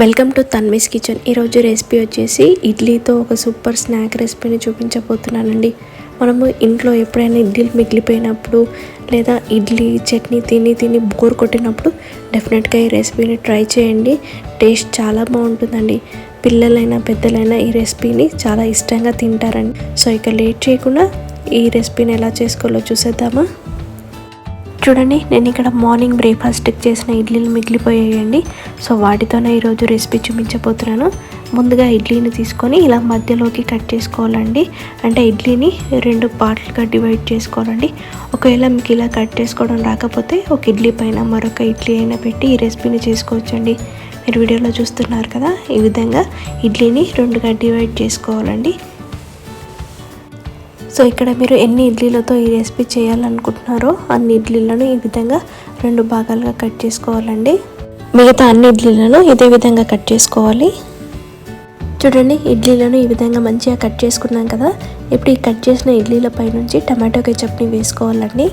Welcome to Tanmi's kitchen. ఈరోజు recipe వచ్చేసి ఇడ్లీతో ఒక సూపర్ స్నాక్ రెసిపీని చూపించబోతున్నానండి. మనము ఇంట్లో ఎప్పుడైనా ఇడ్లీలు మిగిలిపోయినప్పుడు లేదా ఇడ్లీ చట్నీ తిని తిని బోర్ కొట్టినప్పుడు డెఫినెట్గా ఈ రెసిపీని ట్రై చేయండి. టేస్ట్ చాలా బాగుంటుందండి. పిల్లలైనా పెద్దలైనా ఈ రెసిపీని చాలా ఇష్టంగా తింటారండి. సో ఇక లేట్ చేయకుండా ఈ రెసిపీని ఎలా చేసుకోవాలో చూసేద్దామా? చూడండి నేను ఇక్కడ మార్నింగ్ బ్రేక్ఫాస్ట్కి చేసిన ఇడ్లీలు మిగిలిపోయాయండి. సో వాటితోనే ఈరోజు రెసిపీ చూపించబోతున్నాను. ముందుగా ఇడ్లీని తీసుకొని ఇలా మధ్యలోకి కట్ చేసుకోవాలండి. అంటే ఇడ్లీని రెండు పార్ట్లుగా డివైడ్ చేసుకోవాలండి. ఒకవేళ మీకు ఇలా కట్ చేసుకోవడం రాకపోతే ఒక ఇడ్లీ పైన మరొక ఇడ్లీ అయినా పెట్టి ఈ రెసిపీని చేసుకోవచ్చండి. మీరు వీడియోలో చూస్తున్నారు కదా ఈ విధంగా ఇడ్లీని రెండుగా డివైడ్ చేసుకోవాలండి. సో ఇక్కడ మీరు ఎన్ని ఇడ్లీలతో ఈ రెసిపీ చేయాలనుకుంటున్నారో అన్ని ఇడ్లీలను ఈ విధంగా రెండు భాగాలుగా కట్ చేసుకోవాలండి. మిగతా అన్ని ఇడ్లీలను ఇదే విధంగా కట్ చేసుకోవాలి. చూడండి ఇడ్లీలను ఈ విధంగా మంచిగా కట్ చేసుకున్నాం కదా. ఇప్పుడు ఈ కట్ చేసిన ఇడ్లీల పైనుంచి టమాటో కెచప్ని వేసుకోవాలండి.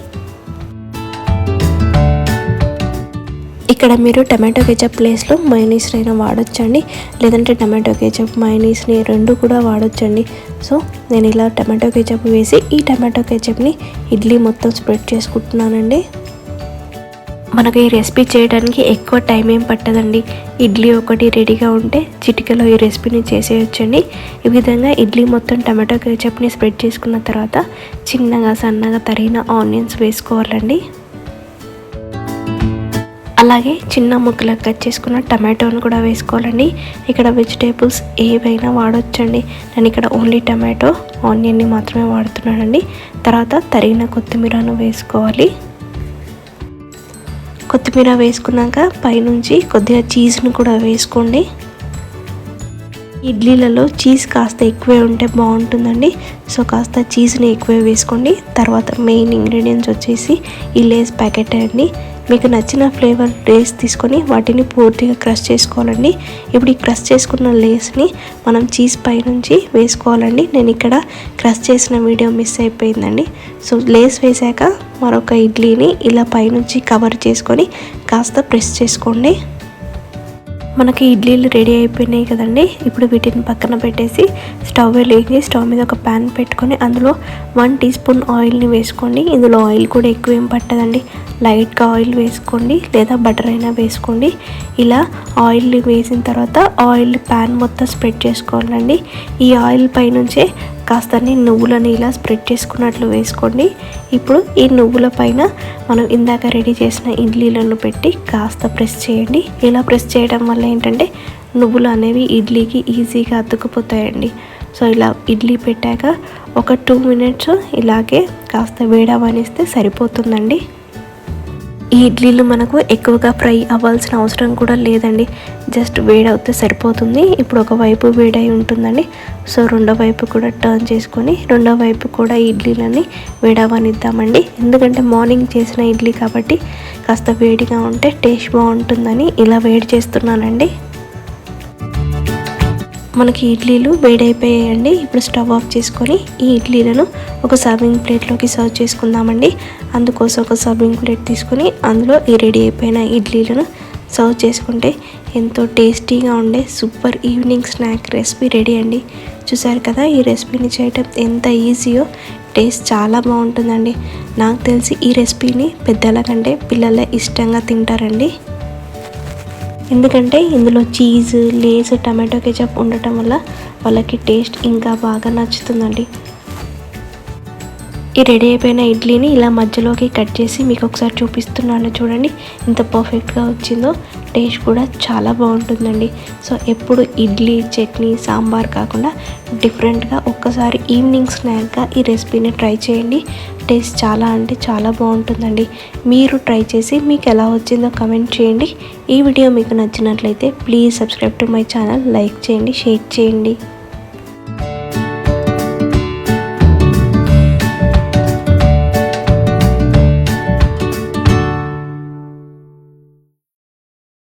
ఇక్కడ మీరు టమాటో కేచప్ ప్లేస్లో మైనీస్ అయినా వాడొచ్చండి. లేదంటే టమాటో కేచప్ మైనీస్ని రెండు కూడా వాడొచ్చండి. సో నేను ఇలా టమాటో కేచప్ వేసి ఈ టమాటో కేచప్ని ఇడ్లీ మొత్తం స్ప్రెడ్ చేసుకుంటున్నానండి. మనకు ఈ రెసిపీ చేయడానికి ఎక్కువ టైం ఏం పట్టదండి. ఇడ్లీ ఒకటి రెడీగా ఉంటే చిటికలో ఈ రెసిపీని చేసేయచ్చండి. ఈ విధంగా ఇడ్లీ మొత్తం టమాటో కేచప్ని స్ప్రెడ్ చేసుకున్న తర్వాత చిన్నగా సన్నగా తరిగిన ఆనియన్స్ వేసుకోవాలండి. అలాగే చిన్న ముక్కలకు కట్ చేసుకున్న టమాటోను కూడా వేసుకోవాలండి. ఇక్కడ వెజిటేబుల్స్ ఏవైనా వాడొచ్చండి. నేను ఇక్కడ ఓన్లీ టమాటో ఆనియన్ని మాత్రమే వాడుతున్నానండి. తర్వాత తరిగిన కొత్తిమీరను వేసుకోవాలి. కొత్తిమీర వేసుకున్నాక పైనుంచి కొద్దిగా చీజ్ను కూడా వేసుకోండి. ఇడ్లీలలో చీజ్ కాస్త ఎక్కువే ఉంటే బాగుంటుందండి. సో కాస్త చీజ్ని ఎక్కువే వేసుకోండి. తర్వాత మెయిన్ ఇంగ్రీడియంట్స్ వచ్చేసి ఈ లేస్ ప్యాకెట్ అండి. మీకు నచ్చిన ఫ్లేవర్ లేస్ తీసుకొని వాటిని పూర్తిగా క్రష్ చేసుకోవాలండి. ఇప్పుడు ఈ క్రష్ చేసుకున్న లేస్ని మనం చీజ్ పై నుంచి వేసుకోవాలండి. నేను ఇక్కడ క్రష్ చేసిన వీడియో మిస్ అయిపోయిందండి. సో లేస్ వేసాక మరొక ఇడ్లీని ఇలా పైనుంచి కవర్ చేసుకొని కాస్త ప్రెస్ చేసుకోండి. మనకి ఇడ్లీలు రెడీ అయిపోయినాయి కదండి. ఇప్పుడు వీటిని పక్కన పెట్టేసి స్టవ్ వెలిగి స్టవ్ మీద ఒక ప్యాన్ పెట్టుకొని అందులో వన్ టీ స్పూన్ ఆయిల్ని వేసుకోండి. ఇందులో ఆయిల్ కూడా ఎక్కువ ఏం పట్టదండి. లైట్గా ఆయిల్ వేసుకోండి లేదా బటర్ అయినా వేసుకోండి. ఇలా ఆయిల్ని వేసిన తర్వాత ఆయిల్ ప్యాన్ మొత్తం స్ప్రెడ్ చేసుకోవాలండి. ఈ ఆయిల్ పైనుంచే కాస్తని నువ్వులని ఇలా స్ప్రెడ్ చేసుకున్నట్లు వేసుకోండి. ఇప్పుడు ఈ నువ్వుల పైన మనం ఇందాక రెడీ చేసిన ఇడ్లీలను పెట్టి కాస్త ప్రెస్ చేయండి. ఇలా ప్రెస్ చేయడం వల్ల ఏంటంటే నువ్వులు అనేవి ఇడ్లీకి ఈజీగా అతుక్కుపోతాయండి సో ఇలా ఇడ్లీ పెట్టాక ఒక టూ మినిట్స్ ఇలాగే కాస్త వేడవనిస్తే సరిపోతుందండి. ఈ ఇడ్లీలు మనకు ఎక్కువగా ఫ్రై అవ్వాల్సిన అవసరం కూడా లేదండి. జస్ట్ వేడవుతే సరిపోతుంది. ఇప్పుడు ఒక వైపు వేడై ఉంటుందండి. సో రెండో వైపు కూడా టర్న్ చేసుకొని రెండో వైపు కూడా ఇడ్లీలని వేడవనిద్దామండి. ఎందుకంటే మార్నింగ్ చేసిన ఇడ్లీ కాబట్టి కాస్త వేడిగా ఉంటే టేస్ట్ బాగుంటుందని ఇలా వేడి చేస్తున్నానండి. మనకి ఇడ్లీలు వేడైపోయాయండి. ఇప్పుడు స్టవ్ ఆఫ్ చేసుకొని ఈ ఇడ్లీలను ఒక సర్వింగ్ ప్లేట్లోకి సర్వ్ చేసుకుందామండి. అందుకోసం ఒక సర్వింగ్ ప్లేట్ తీసుకొని అందులో ఈ రెడీ అయిపోయిన ఇడ్లీలను సర్వ్ చేసుకుంటే ఎంతో టేస్టీగా ఉండే super evening snack recipe ready అండి. చూసారు కదా ఈ రెసిపీని చేయటం ఎంత ఈజీయో టేస్ట్ చాలా బాగుంటుందండి. నాకు తెలిసి ఈ రెసిపీని పెద్దల కంటే పిల్లలే ఇష్టంగా తింటారండి. ఎందుకంటే ఇందులో చీజ్ లేస్ టమాటో కెచప్ ఉండటం వల్ల వాళ్ళకి టేస్ట్ ఇంకా బాగా నచ్చుతుందండి. ఈ రెడీ అయిపోయిన ఇడ్లీని ఇలా మధ్యలోకి కట్ చేసి మీకు ఒకసారి చూపిస్తున్నాను చూడండి. ఎంత పర్ఫెక్ట్గా వచ్చిందో. టేస్ట్ కూడా చాలా బాగుంటుందండి. సో ఎప్పుడు ఇడ్లీ చట్నీ సాంబార్ కాకుండా డిఫరెంట్గా ఒక్కసారి ఈవినింగ్ స్నాక్గా ఈ రెసిపీని ట్రై చేయండి. టేస్ట్ చాలా అంటే చాలా బాగుంటుందండి. మీరు ట్రై చేసి మీకు ఎలా వచ్చిందో కమెంట్ చేయండి. ఈ వీడియో మీకు నచ్చినట్లయితే please subscribe to my channel. Like చేయండి షేర్ చేయండి.